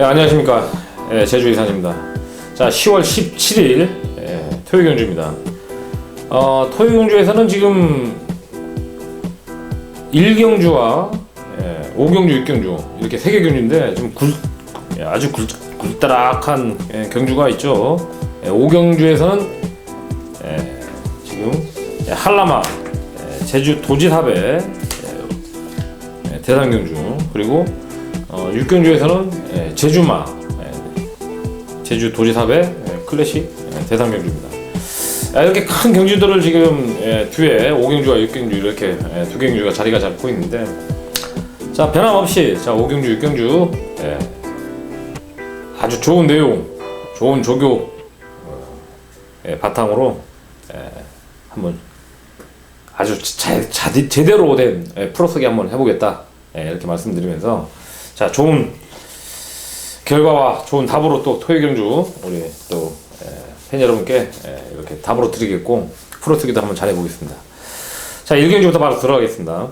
예, 안녕하십니까. 예, 제주 이산입니다. 자, 10월 17일 예, 토요 경주입니다. 어, 토요 경주에서는 지금 1경주와 예, 5경주, 6경주 이렇게 세개 경주인데 좀 굴, 예, 아주 굴, 굴다락한 예, 경주가 있죠. 예, 5경주에서는 예, 지금 예, 한라마, 예, 제주 도지사배 예, 예, 대상경주 그리고 어, 육경주에서는 예, 제주마, 예, 제주 도지사배 예, 클래식 예, 대상 경주입니다. 아, 이렇게 큰 경주들을 지금 예, 뒤에 5경주와 6경주 이렇게 예, 두 경주가 자리가 잡고 있는데 자 변함없이 자 5경주, 6경주 예, 아주 좋은 내용, 좋은 조교 어, 예, 바탕으로 예, 한번 아주 자, 자, 제대로 된 예, 프로서기 한번 해보겠다 예, 이렇게 말씀드리면서 자 좋은 결과와 좋은 답으로 또 토요경주 우리 또 예, 팬 여러분께 예, 이렇게 답으로 드리겠고 프로서기도 한번 잘해 보겠습니다. 자 1경주부터 바로 들어가겠습니다.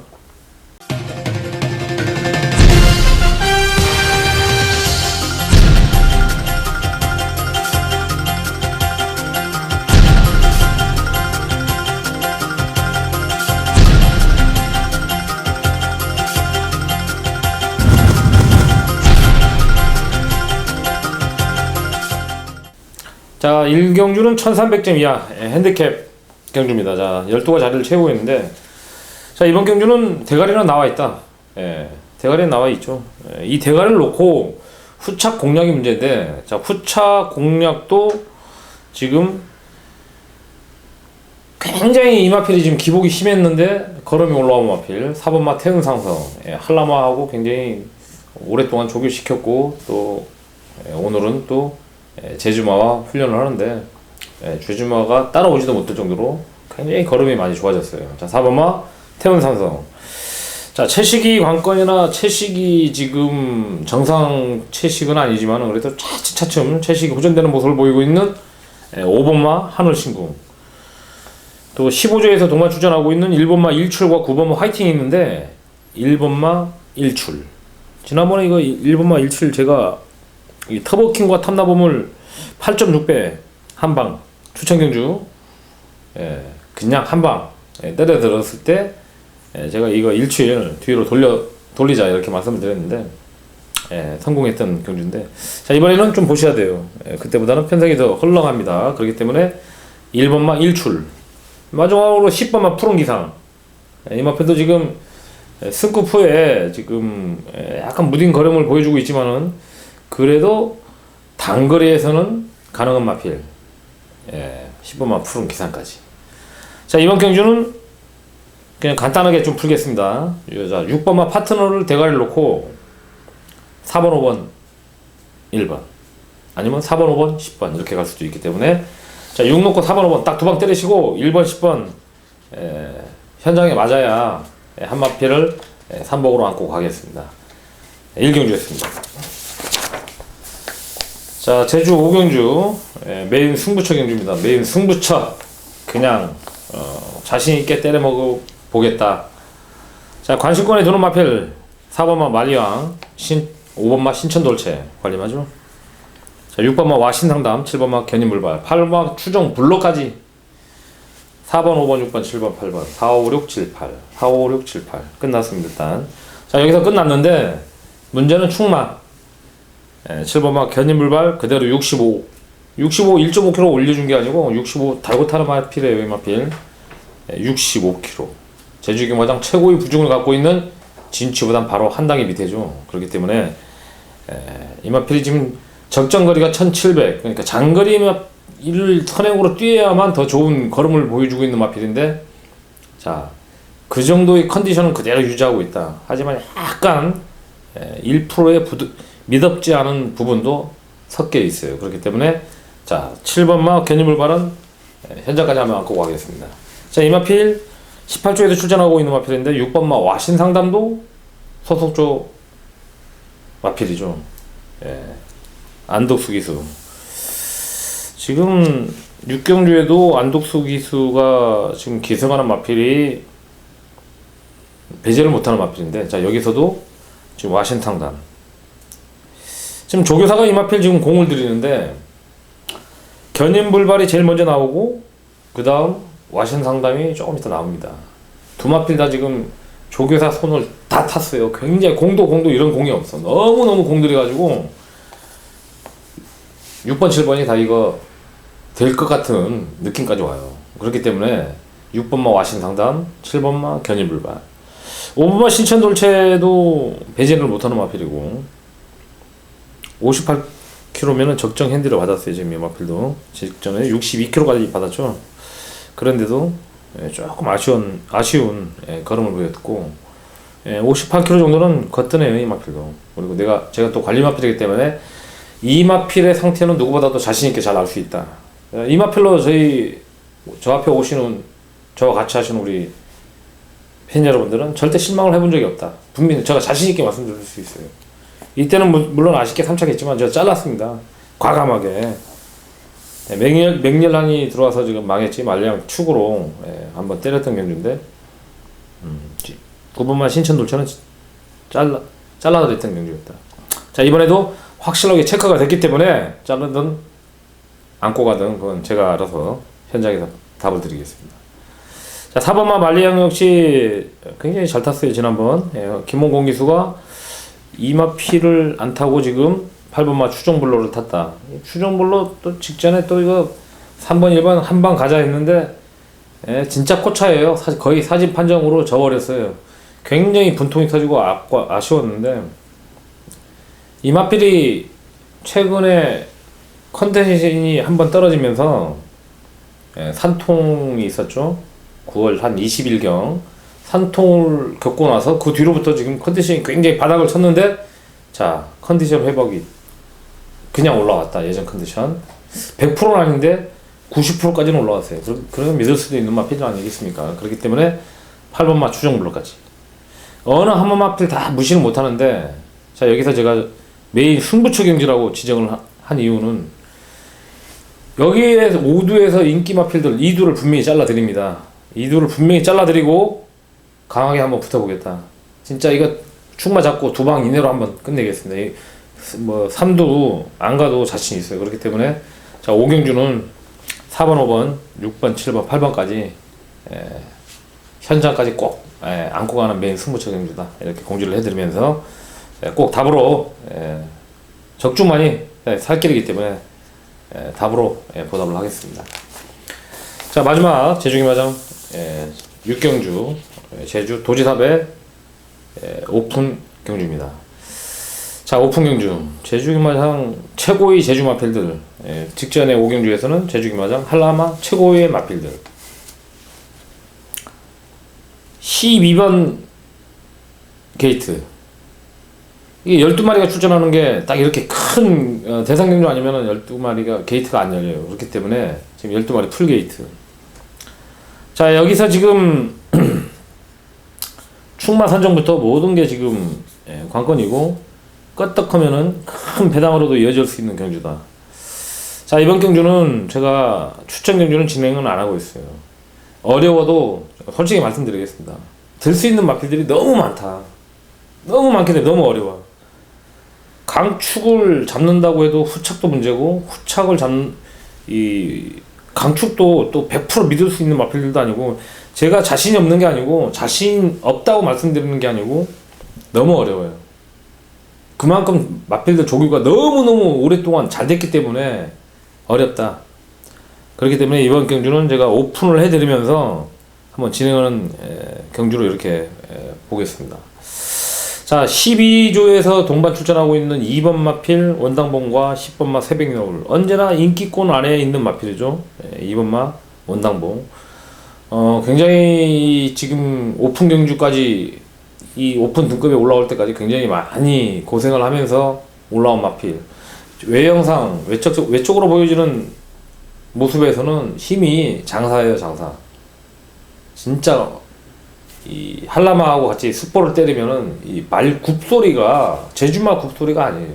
자, 1경주는 1300점 이하 예, 핸디캡 경주입니다. 자, 12가 자리를 채우고 있는데 자, 이번 경주는 대가리는 나와 있다. 예, 대가리는 나와 있죠. 예, 이 대가리를 놓고 후착 공략이 문제인데 자, 후착 공략도 지금 굉장히 이마필이 지금 기복이 심했는데 걸음이 올라온 마필 4번마 태응 상성 예, 한라마하고 굉장히 오랫동안 조교시켰고 또 예, 오늘은 또 예, 제주마와 훈련을 하는데 예, 제주마가 따라오지도 못할 정도로 굉장히 걸음이 많이 좋아졌어요. 자, 4번마 태원 삼성. 자, 채식이 관건이나 채식이 지금 정상 채식은 아니지만 그래도 차츰차츰 채식이 호전되는 모습을 보이고 있는 예, 5번마 하늘신궁. 또 15조에서 동반 출전하고 있는 1번마 일출과 9번마 화이팅이 있는데 1번마 일출. 지난번에 이거 1번마 일출 제가 이 터보킹과 탐나보물 8.6배 한 방 추천경주 예, 그냥 한방 예, 때려 들었을 때 예, 제가 이거 일주일 뒤로 돌려 돌리자 이렇게 말씀을 드렸는데 예, 성공했던 경주인데 자 이번에는 좀 보셔야 돼요. 예, 그때보다는 편성이 더 헐렁합니다. 그렇기 때문에 1번만 일출 마지막으로 10번만 푸른 기상. 예, 이마편도 지금 예, 승급 후에 지금 예, 약간 무딘 걸음을 보여주고 있지만은 그래도 단거리에서는 가능한 마필. 예, 15만 푸른 기상까지. 자 이번 경주는 그냥 간단하게 좀 풀겠습니다. 자 6번마 파트너를 대가리를 놓고 4번 5번 1번 아니면 4번 5번 10번 이렇게 갈 수도 있기 때문에 자 6 놓고 4번 5번 딱 두 방 때리시고 1번 10번 예, 현장에 맞아야 예, 한 마필을 예, 3복으로 안고 가겠습니다. 1경주였습니다 자 제주 오경주. 예, 메인 승부처 경주입니다. 메인 승부처. 그냥 어, 자신 있게 때려 먹어 보겠다. 자 관심권에 두는 마필 4번마 말리왕 신 5번마 신천돌체 관리마죠. 자 6번마 와신상담 7번마 견인물발 8번마 추정 블록까지. 4번 5번 6번 7번 8번 4 5 6 7 8 4 5 6 7 8 끝났습니다 일단. 자 여기서 끝났는데 문제는 충만 예, 7번마 견인물발 그대로 65 65 1.5kg 올려준 게 아니고 65 달고 타는 마필이에요 이 마필. 예, 65kg 제주 경마장 최고의 부중을 갖고 있는 진취보단 바로 한 단계 밑에죠. 그렇기 때문에 예, 이 마필이 지금 적정 거리가 1700 그러니까 장거리 를 선행으로 뛰어야만 더 좋은 걸음을 보여주고 있는 마필인데 자 그 정도의 컨디션은 그대로 유지하고 있다. 하지만 약간 예, 1%의 부드, 미덥지 않은 부분도 섞여 있어요. 그렇기 때문에 자 7번마 견인물 발은 현장까지 한번 안고 가겠습니다. 자 이마필 18조에도 출전하고 있는 마필인데 6번마 와신 상담도 소속조 마필이죠. 예. 안독수 기수. 지금 육경주에도 안독수 기수가 지금 기승하는 마필이 배제를 못하는 마필인데 자 여기서도 지금 와신 상담 지금 조교사가 이마필 지금 공을 들이는데 견인불발이 제일 먼저 나오고 그 다음 와신 상담이 조금 이따 나옵니다. 두 마필 다 지금 조교사 손을 다 탔어요. 굉장히 공도 공도 이런 공이 없어. 너무 너무 공들이 가지고 6번 7번이 다 이거 될 것 같은 느낌까지 와요. 그렇기 때문에 6번만 와신 상담, 7번만 견인불발. 5번만 신천 돌체도 배제를 못하는 마필이고 58km면은 적정 핸디를 받았어요 지금 이 마필도 직전에 62km까지 받았죠 그런데도 예, 조금 아쉬운 아쉬운 예, 걸음을 보였고 예, 58km 정도는 걷더네요 이 마필도 그리고 내가 제가 또 관리 마필이기 때문에 이 마필의 상태는 누구보다도 자신 있게 잘 알 수 있다 예, 이 마필로 저희 저 앞에 오시는 저와 같이 하시는 우리 팬 여러분들은 절대 실망을 해본 적이 없다. 분명히 제가 자신 있게 말씀드릴 수 있어요. 이때는 물- 물론 아쉽게 3차겠지만 제가 잘랐습니다. 과감하게. 네, 맹렬, 맹렬한이 들어와서 지금 망했지 말량 축으로 예, 한번 때렸던 경주인데 음, 9번만 신천 돌처는 잘라 잘라드렸던 경주였다. 자 이번에도 확실하게 체크가 됐기 때문에 자르든 안고 가든 그건 제가 알아서 현장에서 답을 드리겠습니다. 자, 4번마 말리양 역시 굉장히 잘 탔어요, 지난번. 예, 김홍 공 기수가 이마피를 안 타고 지금 8번마 추정블로를 탔다. 이 추정블로 또 직전에 또 이거 3번, 1번 한 방 가자 했는데, 예, 진짜 코차예요. 사- 거의 사진 판정으로 져버렸어요. 굉장히 분통이 터지고 아, 아쉬웠는데, 이마필이 최근에 컨텐션이 한 번 떨어지면서, 예, 산통이 있었죠. 9월 한 20일경 산통을 겪고 나서 그 뒤로부터 지금 컨디션이 굉장히 바닥을 쳤는데 자 컨디션 회복이 그냥 올라왔다 예전 컨디션. 100%는 아닌데 90%까지는 올라왔어요. 그, 그러면 믿을 수도 있는 마필 아니겠습니까? 그렇기 때문에 8번 마 추정블록까지. 어느 한 번 마필 다 무시를 못하는데 자 여기서 제가 메인 승부처 경기라고 지정을 하- 한 이유는 여기에 5두에서 인기 마필들 2두를 분명히 잘라드립니다. 2두를 분명히 잘라드리고 강하게 한번 붙어보겠다. 진짜 이거 축마 잡고 두 방 이내로 한번 끝내겠습니다. 이뭐 3두 안 가도 자신 있어요. 그렇기 때문에 자 오경주는 4번, 5번, 6번, 7번, 8번까지 현장까지 꼭 예, 안고 가는 메인 승부처 경주다. 이렇게 공지를 해드리면서 예, 꼭 답으로 예, 적중만이 예, 살길이기 때문에 예, 답으로 예, 보답을 하겠습니다. 자 마지막 제주기 마장 예, 육경주 예, 제주 도지사배 예, 오픈 경주입니다. 자 오픈 경주 제주 기 마장 최고의 제주 마필들 예, 직전에 오경주에서는 제주 기 마장 한라마 최고의 마필들 12번 게이트 이게 12마리가 출전하는 게 딱 이렇게 큰 어, 대상 경주 아니면은 12마리가 게이트가 안 열려요. 그렇기 때문에 지금 12마리 풀 게이트. 자, 여기서 지금 충마 선정부터 모든 게 지금 예, 관건이고 껐떡하면은 큰 배당으로도 이어질 수 있는 경주다. 자, 이번 경주는 제가 추천 경주는 진행은 안 하고 있어요. 어려워도 솔직히 말씀드리겠습니다. 들 수 있는 마필들이 너무 많다. 너무 많기 때문에 너무 어려워. 강축을 잡는다고 해도 후착도 문제고 후착을 잡이 강축도 또 100% 믿을 수 있는 마필들도 아니고 제가 자신이 없는 게 아니고 자신 없다고 말씀드리는 게 아니고 너무 어려워요. 그만큼 마필들 조교가 너무너무 오랫동안 잘 됐기 때문에 어렵다. 그렇기 때문에 이번 경주는 제가 오픈을 해드리면서 한번 진행하는 에, 경주로 이렇게 에, 보겠습니다. 자, 12조에서 동반 출전하고 있는 2번 마필 원당봉과 10번 마 새벽여울 언제나 인기권 안에 있는 마필이죠. 예, 2번 마 원당봉. 어, 굉장히 지금 오픈 경주까지 이 오픈 등급에 올라올 때까지 굉장히 많이 고생을 하면서 올라온 마필. 외형상 외적 외적으로 보여지는 모습에서는 힘이 장사예요, 장사. 진짜 이 한라마하고 같이 숯볼을 때리면은 이 말 굽소리가 제주마 굽소리가 아니에요.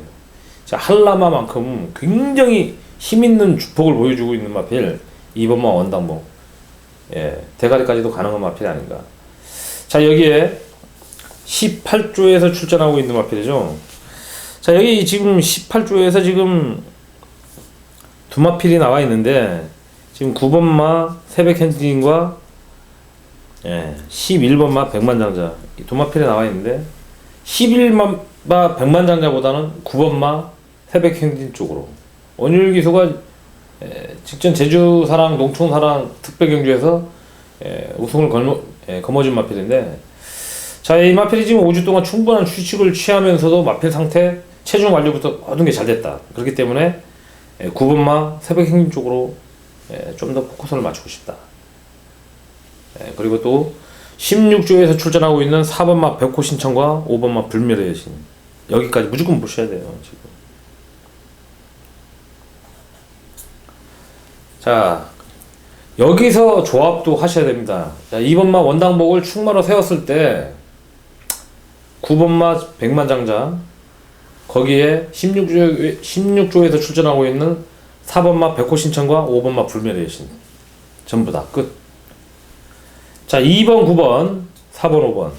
자 한라마만큼 굉장히 힘 있는 주폭을 보여주고 있는 마필 2번마 원당봉 예 대가리까지도 가능한 마필 아닌가. 자 여기에 18조에서 출전하고 있는 마필이죠. 자 여기 지금 18조에서 지금 두 마필이 나와 있는데 지금 9번마 새벽 현진과 예, 11번마 백만장자 이 두마필에 나와 있는데 11번마 백만장자보다는 9번마 새벽 현진 쪽으로 원율 기수가 예, 직전 제주사랑 농촌사랑 특별경주에서 예, 우승을 걸머, 예, 거머쥔 마필인데 자, 이 마필이 지금 5주 동안 충분한 휴식을 취하면서도 마필 상태, 체중 관리부터 모든 게 잘 됐다. 그렇기 때문에 예, 9번마 새벽 행진 쪽으로 예, 좀더 포커스를 맞추고 싶다. 예, 그리고 또 16조에서 출전하고 있는 4번 마 백호 신청과 5번 마 불멸의 여신 여기까지 무조건 보셔야 돼요 지금. 자 여기서 조합도 하셔야 됩니다. 자 2번마 원당복을 충마로 세웠을 때 9번마 백만장자 거기에 16조 16조에서 출전하고 있는 4번마 백호 신청과 5번마 불멸의 여신 전부 다 끝. 자, 2번, 9번, 4번, 5번.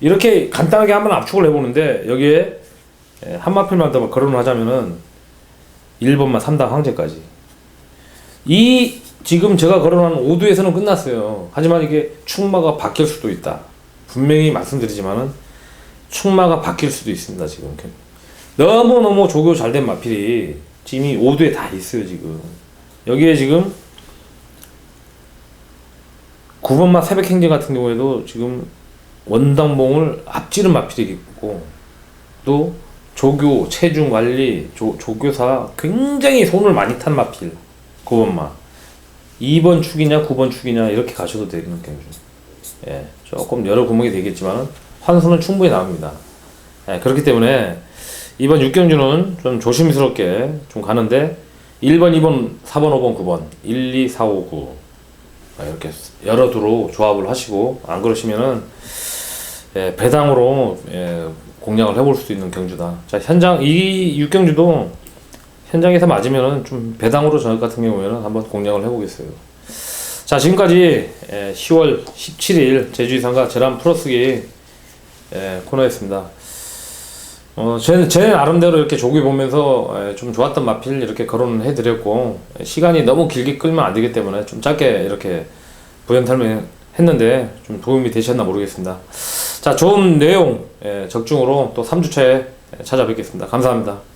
이렇게 간단하게 한번 압축을 해보는데, 여기에 예, 한마필만 더 거론을 하자면은 1번만 3당 황제까지. 이, 지금 제가 거론한 5두에서는 끝났어요. 하지만 이게 충마가 바뀔 수도 있다. 분명히 말씀드리지만은 충마가 바뀔 수도 있습니다, 지금. 너무너무 조교 잘 된 마필이 지금 이 5두에 다 있어요, 지금. 여기에 지금 9번마 새벽 행진 같은 경우에도 지금 원당봉을 앞지른 마필이 있고 또 조교 체중 관리 조, 조교사 굉장히 손을 많이 탄 마필 9번마 2번 축이냐 9번 축이냐 이렇게 가셔도 되는 경주 예 조금 여러 구멍이 되겠지만 환수는 충분히 나옵니다. 예, 그렇기 때문에 이번 6경주는 좀 조심스럽게 좀 가는데 1번 2번 4번 5번 9번 1 2 4 5 9 아, 이렇게 여러 두로 조합을 하시고 안 그러시면은 예, 배당으로 예, 공략을 해볼 수도 있는 경주다. 자 현장 이 육경주도 현장에서 맞으면은 좀 배당으로 저녁 같은 경우에는 한번 공략을 해보겠어요. 자 지금까지 예, 10월 17일 제주이상가 제람 플러스기 예, 코너였습니다. 어, 제, 제 나름대로 이렇게 조기 보면서 예, 좀 좋았던 마필 이렇게 거론을 해드렸고 예, 시간이 너무 길게 끌면 안 되기 때문에 좀 짧게 이렇게 부연 설명 했는데 좀 도움이 되셨나 모르겠습니다. 자 좋은 내용 예, 적중으로 또 3주차에 찾아뵙겠습니다. 감사합니다.